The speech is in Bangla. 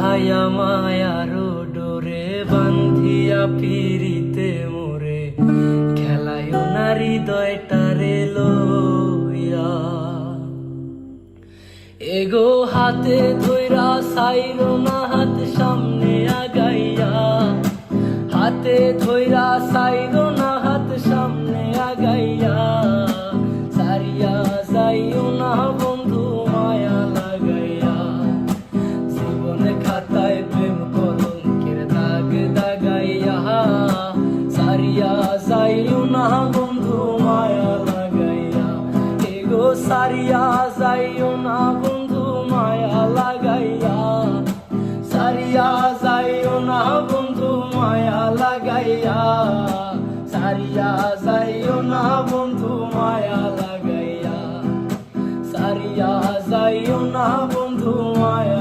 তাহাই আমায় ডোরে বান্ধিয়া পিরিতে মোরে। খেলায় নারী দয়টারে লইয়া। এগো হাতে ধৈরা সাইর না হাত সামনে আগাইয়া। হাতে ধৈরা সাইর না হাত সামনে আগাইয়া। যাইও না বন্ধু মায়া লাগাইয়া। এগো সারিয়া যাইও না বন্ধু মায়া লাগাইয়া। সারিয়া যাইও না বন্ধু মায়া লাগাইয়া। সারিয়া যাইও না বন্ধু মায়া লাগাইয়া। সারিয়া যাইও না বন্ধু মায়া